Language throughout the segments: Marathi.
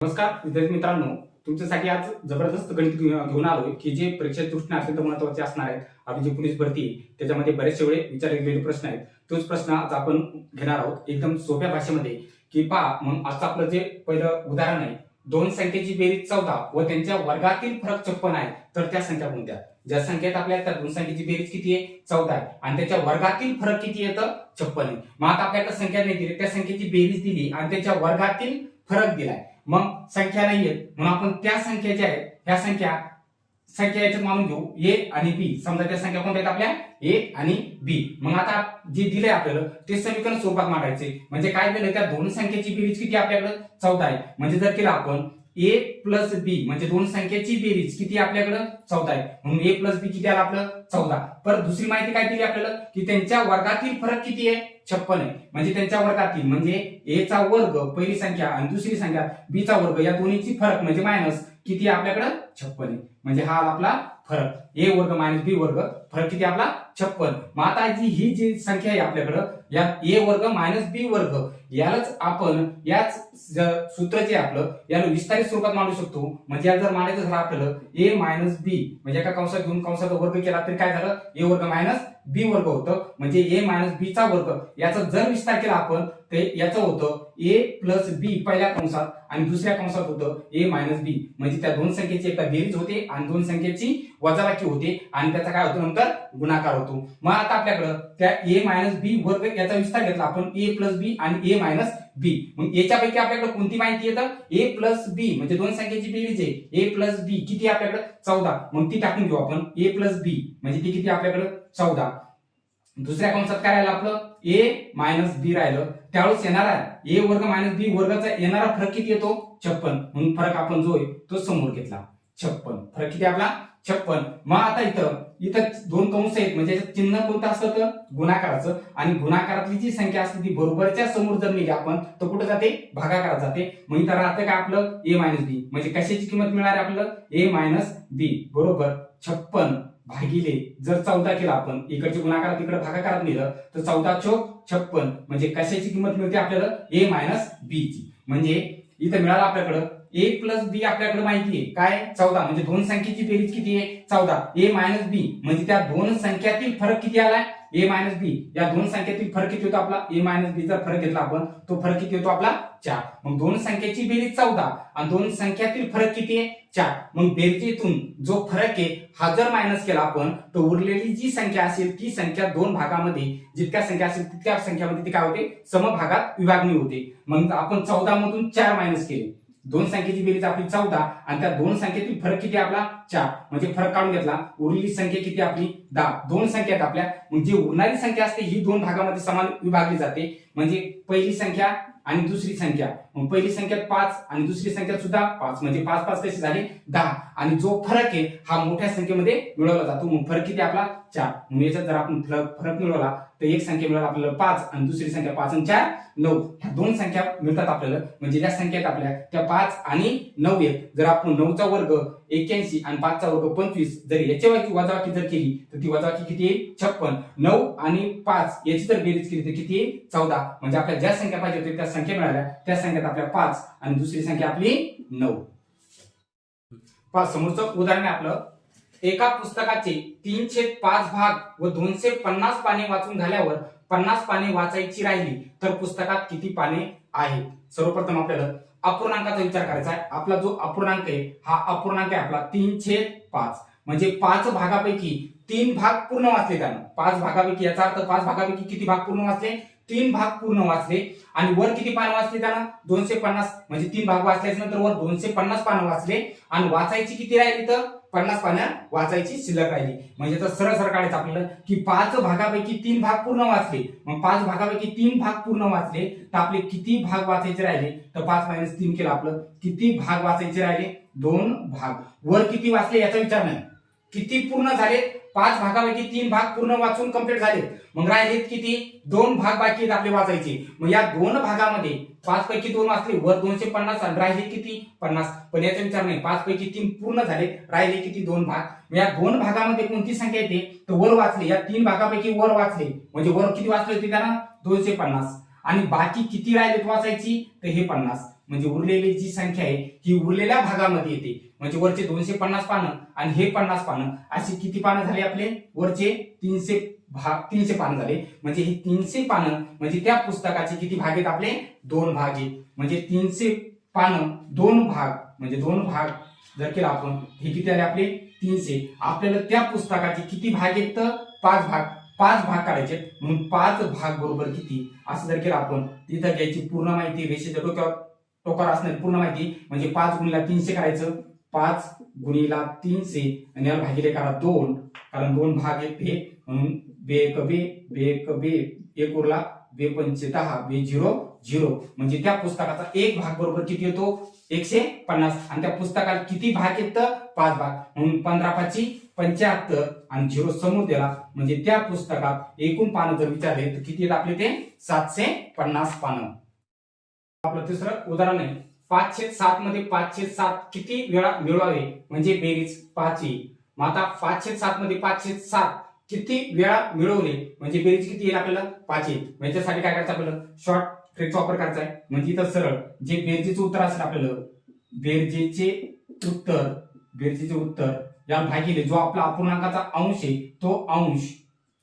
नमस्कार विद्यार्थी मित्रांनो. तुमच्यासाठी आज जबरदस्त गणित घेऊन आलोय की जे परीक्षा दृष्टीने अत्यंत महत्त्वाचे असणार आहेत आपली जी पोलीस भरती त्याच्यामध्ये बरेचसे वेळे विचारले गेलेले प्रश्न आहेत. तोच प्रश्न आज आपण घेणार आहोत एकदम सोप्या भाषेमध्ये. की पहा म्हणून आजचं आपलं जे पहिलं उदाहरण आहे दोन संख्येची बेरीज चौदा व त्यांच्या वर्गातील फरक छप्पन आहे तर त्या संख्या कोणत्या ज्या संख्येत आपल्या त्या दोन संख्येची बेरीज किती आहे? चौदा आहे. आणि त्याच्या वर्गातील फरक किती येतं छप्पन आहे. मग आता आपल्याला संख्या नाही दिली त्या संख्येची बेरीज दिली आणि त्याच्या वर्गातील फरक दिलाय. मग संख्या नाहीये. म्हणून आपण त्या संख्या ज्या आहेत ह्या संख्या संख्या याच्यात मानून घेऊ. ए आणि बी समजा त्या संख्या कोणत्या आहेत आपल्या? ए आणि बी मग आता जे दिलंय आपल्याला ते समीकरण स्वरूपात मांडायचे. म्हणजे काय केलं? त्या दोन संख्येची बेरीज किती आपल्याकडे? चौदा आहे. म्हणजे जर केलं आपण ए प्लस बी म्हणजे दोन संख्याची बेरीज किती आपल्याकडं? चौदा आहे. म्हणून ए प्लस बी किती आलं आपलं? चौदा. परत दुसरी माहिती काय दिली आपल्याला? की त्यांच्या वर्गातील फरक किती आहे? छप्पन आहे. म्हणजे त्यांच्या वर्गातील म्हणजे ए चा वर्ग पहिली संख्या आणि दुसरी संख्या बी चा वर्ग या दोन्हीची फरक म्हणजे मायनस किती आहे छप्पन आहे. म्हणजे हा आपला फरक. ए वर्ग मायनस बी वर्ग फरक किती आपला? छप्पन. मग आता जी ही जी संख्या आहे आपल्याकडं या ए वर्ग मायनस बी वर्ग यालाच आपण याच ज- सूत्र जे आपलं याला विस्तारित स्वरूपात मांडू शकतो. म्हणजे याला जर मांडायचं झालं आपल्याला ए मायनस बी म्हणजे एका कंसात घेऊन कंसाचा वर्ग केला तरी काय झालं? ए वर्ग मायनस बी वर्ग होतं. म्हणजे ए मायनस बी चा वर्ग याचा जर विस्तार केला आपण ते याचं होतं ए प्लस बी पहिल्या कंसात आणि दुसऱ्या कंसात होतं ए मायनस बी म्हणजे त्या दोन संख्येची एकदा बेरीज होते आणि दोन संख्येची वजाबाकी होते आणि त्याचा काय होतो नंतर? गुणाकार होतो. मग आता आपल्याकडं त्या ए मायनस बी वर्ग याचा विस्तार घेतला. आपण ए प्लस बी आणि ए मायनस बी मग याच्यापैकी आपल्याकडे कोणती माहिती येतं? ए प्लस बी म्हणजे दोन संख्येची बेरीज आहे. ए प्लस बी किती आपल्याकडे? चौदा. मग ती टाकून घेऊ आपण. ए प्लस बी म्हणजे ती किती आपल्याकडे? चौदा. दुसऱ्या कंसात काय राहिलं आपलं? ए मायनस बी राहिलं. त्यावेळेस येणारा ए वर्ग मायनस बी वर्गाचा येणारा फरक किती येतो? छप्पन. म्हणून फरक आपण जो आहे तो समोर घेतला. छप्पन. फरक किती आपला? छप्पन. मग आता इथं इथं दोन कंस आहेत. म्हणजे चिन्ह कोणतं असतं तर? गुणाकाराचं. आणि गुणाकारातली जी संख्या असते ती बरोबरच्या समोर जर नेली आपण तर कुठं जाते? भागाकारात जाते. मग इथं राहतं का आपलं? ए मायनस बी म्हणजे कशाची किंमत मिळणार आपलं ए मायनस बी बरोबर. छप्पन. भागिले. जर चौदा केला आपण इकडचे गुणाकार तिकडे भागाकारात नेलं तर चौदा चोक छप्पन म्हणजे कशाची किंमत मिळते आपल्याला? ए मायनस बी ची. म्हणजे इथं मिळालं आपल्याकडं ए प्लस बी आपल्याकडे माहिती आहे. काय? चौदा. म्हणजे दोन संख्येची बेरीज किती आहे? चौदा. ए मायनस बी म्हणजे त्या दोन संख्यातील फरक किती आलाय? ए मायनस बी या दोन संख्यातील फरक किती होतो आपला? ए मायनस बी जर फरक घेतला आपण. तो फरक किती होतो आपला? चार. मग दोन संख्याची बेरीज चौदा. आणि दोन संख्यातील फरक किती आहे? चार. मग बेरजेतून जो फरक आहे हा जर मायनस केला आपण तर उरलेली जी संख्या असेल ती संख्या दोन भागामध्ये जितक्या संख्या असेल तितक्या संख्यामध्ये ती काय होते? समभागात विभागणी होते. मग आपण चौदा मधून चार मायनस केले. दोन संख्येची बेरीज आपली चौदा आणि त्या दोन संख्येतील फरक किती आपला चार. म्हणजे फरक काढून घेतला. उरलेली संख्या किती आपली? दहा. दोन संख्या आहेत आपल्या. म्हणजे उरणारी संख्या असते ही दोन भागामध्ये समान विभागली जाते. म्हणजे पहिली संख्या आणि दुसरी संख्या. मग पहिली संख्या पाच आणि दुसरी संख्या सुद्धा पाच. म्हणजे पाच पाच कशी झाली? दहा. आणि जो फरक आहे हा मोठ्या संख्येमध्ये मिळवला जातो. मग फरक किती आपला? चार. मग याच्यात जर आपण फरक फरक मिळवला तर एक संख्या मिळाला आपल्याला पाच आणि दुसरी संख्या पाच आणि चार नऊ. ह्या दोन संख्या मिळतात आपल्याला. म्हणजे ज्या संख्या आहेत आपल्या त्या पाच आणि नऊ आहेत. जर आपण नऊचा वर्ग एक्क्याऐंशी आणि पाचचा वर्ग पंचवीस जर याच्या वाकी वजावाकी जर केली तर ती वजावाकी किती येईल छप्पन. नऊ आणि पाच याची जर बेरीज केली तर किती येईल चौदा. म्हणजे आपल्या ज्या संख्या पाहिजे होत्या त्या संख्या मिळाल्या. त्या संख्यात आपल्या पाच आणि दुसरी संख्या आपली नऊ. पाच समोरचं उदाहरण आहे आपलं. एका पुस्तकाचे तीनशे पाच भाग व दोनशे पन्नास पाने वाचून झाल्यावर पन्नास पाने वाचायची राहिली तर पुस्तकात किती पाने आहेत? सर्वप्रथम आपल्याला अपूर्णांकाचा विचार करायचा आहे. आपला जो अपूर्णांक आहे हा अपूर्णांक आहे आपला तीनशे पाच. म्हणजे पाच भागापैकी तीन भाग पूर्ण वाचले त्यानं. पाच भागापैकी याचा अर्थ पाच भागापैकी किती भाग पूर्ण वाचले? तीन भाग पूर्ण वाचले. आणि वर किती पानं वाचले त्यानं? दोनशे पन्नास. म्हणजे तीन भाग वाचल्याच्या नंतर वर दोनशे पन्नास पानं वाचले. आणि वाचायची किती राहिली तर? पन्नास पानं वाचायची शिल्लक राहिली. म्हणजे तर सरळ सरळ काढायचं आपल्याला की पाच भागापैकी तीन भाग पूर्ण वाचले. मग पाच भागापैकी तीन भाग पूर्ण वाचले तर आपले किती भाग वाचायचे राहिले? तर पाच मायनस तीन केलं आपलं. किती भाग वाचायचे राहिले? दोन भाग. वर किती वाचले याचा विचार नाही. किती पूर्ण झाले? पाच भागापैकी तीन भाग पूर्ण वाचून कंप्लीट झाले. मग राहिलेत किती? दोन भाग बाकी आहेत आपले वाचायचे. मग या दोन भागामध्ये पाच पैकी दोन वाचले वर दोनशे पन्नास राहिले किती? पन्नास. पण याचा विचार नाही. पाच पैकी तीन पूर्ण झाले राहिले किती? दोन भाग. मग या दोन भागामध्ये कोणती संख्या येते? तर वर वाचले. या तीन भागापैकी वर वाचले. म्हणजे वर किती वाचले होते त्यांना दोनशे पन्नास. आणि बाकी किती राहिले वाचायची? तर हे पन्नास. म्हणजे उरलेली जी संख्या आहे ही उरलेल्या भागामध्ये येते. म्हणजे वरचे दोनशे पन्नास पानं आणि हे पन्नास पानं अशी किती पानं झाली आपले? वरचे तीनशे भाग तीनशे पानं झाले. म्हणजे हे तीनशे पानं म्हणजे त्या पुस्तकाचे किती भाग आहेत आपले? दोन भाग आहेत. म्हणजे तीनशे पानं दोन भाग म्हणजे दोन भाग जर केला आपण हे किती आले आपले? तीनशे. आपल्याला त्या पुस्तकाचे किती भाग आहेत तर? पाच भाग. पाच भाग काढायचे म्हणून पाच भाग बरोबर किती? असं जर केलं आपण तिथं घ्यायची पूर्ण माहिती रेषेच्या डोक्यावर. टोकार असणारी पूर्ण माहिती. म्हणजे पाच गुणीला तीनशे करायचं पाच गुणीला तीनशे आणि याला भागिले करा दोन. कारण दोन भाग आहेत हे म्हणून बे एक बे बे एक बे एक उरला बे पंचे दहा बे झिरो झिरो. म्हणजे त्या पुस्तकाचा एक भाग बरोबर किती येतो? एकशे पन्नास. आणि त्या पुस्तकाला किती भाग आहेत तर? पाच भाग. म्हणून पंधरा पाची पंच्याहत्तर आणि झिरो समोर दिला म्हणजे त्या पुस्तकात एकूण पानं जर विचारले तर किती येत आपले ते? सातशे पन्नास पानं. आपलं तिसरं उदाहरण आहे. पाचशे सात मध्ये पाचशे सात किती वेळा मिळवावे? म्हणजे बेरीज पाचशे मग आता पाचशे सात मध्ये पाचशे सात किती वेळा मिळवले? म्हणजे बेरीज किती येईल आपल्याला? पाच येईल. काय करायचं आपल्याला? शॉर्ट ट्रिकचा वापर करायचा आहे. म्हणजे इथं सरळ. जे बेरजेचं उत्तर असेल आपल्याला. बेरजेचे उत्तर बेरजेचे उत्तर या भागिले जो आपला अपूर्णांकाचा अंश आहे तो अंश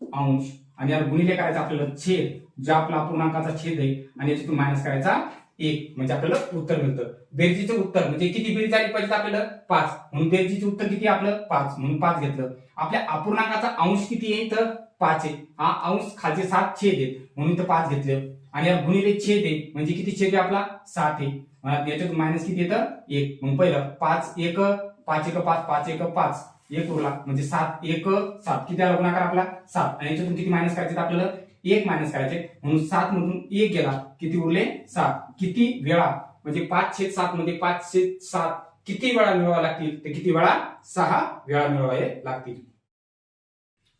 अंश. आणि याला गुणिले करायचा आपल्याला छेद. जो आपला अपूर्णांकाचा छेद आहे आणि याच्यातून मायनस करायचा एक म्हणजे आपल्याला उत्तर मिळतं. बेरजेचे उत्तर म्हणजे किती बेरीज आली पाहिजे आपल्याला? पाच. म्हणून बेरजेचे उत्तर किती आपलं? पाच. म्हणून पाच घेतलं. आपल्या अपूर्णांकाचा अंश किती आहे तर पाच आहे. हा अंश खालचे सात छेद आहेत. म्हणून तर पाच घेतलं. आणि या गुणिले छेद आहे. म्हणजे किती छेद आहे आपला? सात आहे. याच्यात मायनस किती येतं? एक. मग पहिलं पाच एक पाच एक पाच पाच एक पाच. एक उरला. म्हणजे सात एक सात. किती आला गुणाकार आपला? सात. आणि याच्यातून किती मायनस करायचे आपल्याला? एक मायनस करायचे. म्हणून सात मधून एक गेला किती उरले? सात. किती वेळा? म्हणजे पाचशे सात म्हणजे मध्ये पाचशे सात. किती वेळा मिळवा लागतील? तर किती वेळा? सहा वेळा मिळवावे लागतील.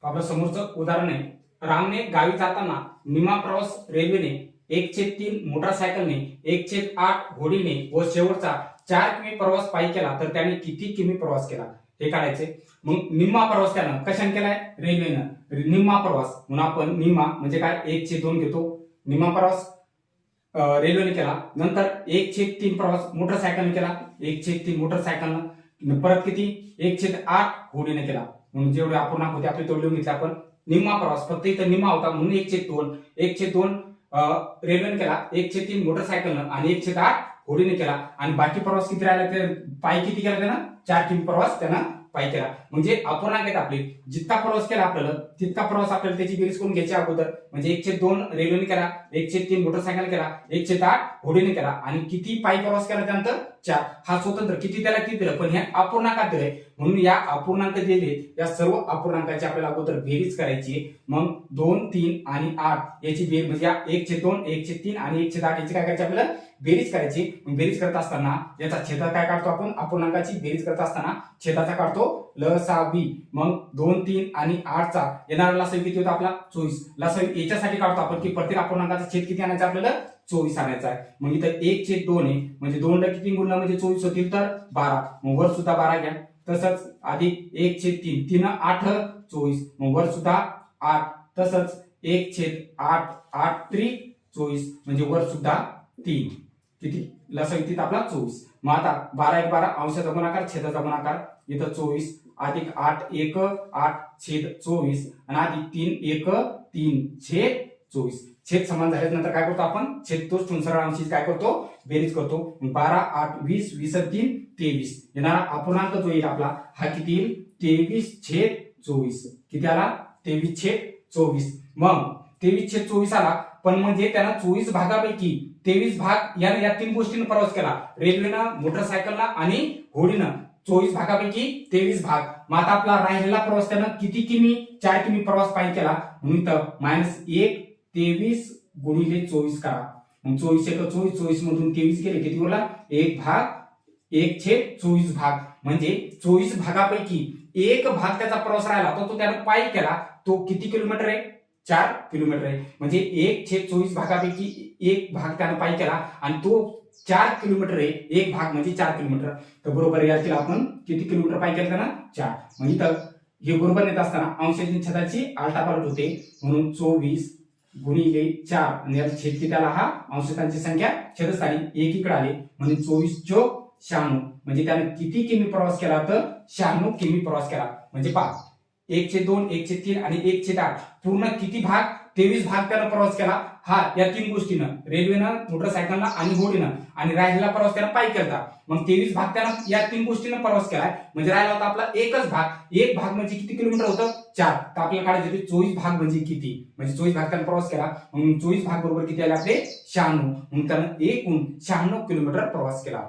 आपलं समोरचं उदाहरण आहे. रामने गावी जाताना निमा प्रवास रेल्वेने एक छेद तीन मोटरसायकलने एक छेद आठ घोडीने व शेवटचा चार किमी प्रवास पायी केला तर त्याने किती किमी प्रवास केला? हे काढायचे. मग निम्मा प्रवास त्यानं कशाने केलाय? रेल्वेनं. निम्मा प्रवास म्हणून आपण निम्मा म्हणजे काय? एक छेद दोन घेतो. निम्मा प्रवास रेल्वेने केला. नंतर एक छेद तीन प्रवास मोटरसायकलने केला. एक छेद तीन मोटरसायकलनं. परत किती? एक छेद आठ घोडीने केला. म्हणून जेवढे अपूर्णांक होते आपले तेवढे घेतले आपण. निम्मा प्रवास फक्त इथं निम्मा होता म्हणून एक छेद दोन. एक छेद दोन रेल्वेने केला. एक छेद तीन मोटरसायकलनं आणि एक छेद आठ होडीने केला. आणि बाकी प्रवास किती राहिला? ते पायी किती केला त्यानं? चार तीन प्रवास त्यानं पायी केला म्हणजे अपूर्णांक आहेत आपले. जितका प्रवास केला आपल्याला तितका प्रवास आपल्याला त्याची बेरीज करून घ्यायची अगोदर. म्हणजे एकशे दोन रेल्वेने केला एकशे तीन मोटरसायकल केला एकशे आठ घोडीने केला. आणि किती पायी प्रवास केला त्यानंतर? चार. हा स्वतंत्र. किती त्याला किती दिलं? पण हे अपूर्णांकात दिलंय? म्हणून या अपूर्णांक दिले या सर्व अपूर्णांकाची आपल्याला अगोदर बेरीज करायची मग दोन तीन आणि आठ याची बेर म्हणजे या एकशे दोन एकशे तीन आणि एकशे आठ याची काय करायची आपल्याला? बेरीज करायची बेरीज करत असताना याचा छेदा काय काढतो आपण? अपूर्णांकाची बेरीज करत असताना छेदाचा काढतो ल सा बी. मग दोन तीन आणि आठचा येणारा लसावी किती होता आपला? चोवीस. लसावी याच्यासाठी काढतो आपण की प्रत्येक अपूर्णांकाचा छेद किती आणायचा आपल्याला? चोवीस आणायचा आहे. मग इथं एक छेद दोन आहे. म्हणजे दोनला किती गुणला म्हणजे चोवीस होतील तर बारा. मग वर सुद्धा बारा घ्या. तसंच अधिक एक छेद तीन. तीन आठ चोवीस. मग वर सुद्धा आठ. तसंच एक छेद आठ. आठ त्रिक चोवीस. म्हणजे वर सुद्धा तीन. किती? लसावी तिथं आपला चोवीस. मग आता बारा एक बारा अंशाचा गुणाकार छेदाचा गुणाकार. इथं चोवीस. अधिक आठ एक आठ छेद चोवीस. आणि अधिक तीन एक तीन छेद चोवीस. छेद समान झाल्यानंतर काय करतो आपण? छेद तोच ठेवून अंशी काय करतो? बेरीज करतो. बारा आठ वीस वीस तीन तेवीस. येणारा अपूर्णांक जो येईल आपला हा किती येईल? तेवीस छेद चोवीस. किती आला? तेवीस छेद चोवीस. मग तेवीस छेद चोवीस आला पण म्हणजे त्याला चोवीस भागापैकी तेवीस भाग याने या तीन गोष्टींना प्रवास केला. रेल्वेनं मोटरसायकलला आणि घोडीनं चोवीस भागापैकी तेवीस भाग. मग आता आपला राहिलेला प्रवास त्यानं किती किमी चार किमी प्रवास पाहिजे केला? म्हणून तर मायनस एक तेवीस गुणिले चोवीस करा. मग चोवीस एक चोवीस चोवीस मधून तेवीस गेले किती बोला? एक भाग एक छेद चोवीस भाग. म्हणजे चोवीस भागापैकी एक भाग त्याचा प्रवास राहिला तो तो त्यानं पायी केला. तो किती किलोमीटर आहे? चार किलोमीटर आहे. म्हणजे एक छेद चोवीस भागापैकी एक भाग त्यानं पायी केला आणि तो चार किलोमीटर आहे. एक भाग म्हणजे चार किलोमीटर. तर बरोबर यातील आपण किती किलोमीटर पायी केलं ना चार. म्हणजे तर हे बरोबर नेत असताना अंशाची छताची आलटापालट होते. म्हणून चोवीस गुणिले चार आणि याला छेद किती आला हा अंशतांची संख्या छेदस्थानी एक इकडे आली. म्हणजे चोवीस चोक शहाण्णव. म्हणजे त्याने किती किमी प्रवास केला तर शहाण्णव किमी प्रवास केला. म्हणजे पाच एकशे दोन एकशे तीन आणि एकशे आठ. पूर्ण किती भाग? तेवीस भाग त्यानं प्रवास केला. हा या तीन गोष्टीनं रेल्वेनं मोटरसायकलनं आणि होडीनं आणि रायला प्रवास त्यानं पायी करता मग तेवीस भाग त्यानं या तीन गोष्टीनं प्रवास केलाय. म्हणजे राहिला होता आपला एकच भाग. एक भाग म्हणजे किती किलोमीटर होतं? चार. तर आपल्याला काढायचं होते चोवीस भाग म्हणजे किती? म्हणजे चोवीस भाग त्यानं प्रवास केला. मग चोवीस भाग बरोबर किती आले आपले? शहाण्णव. मग त्यानं एकूण शहाण्णव किलोमीटर प्रवास केला.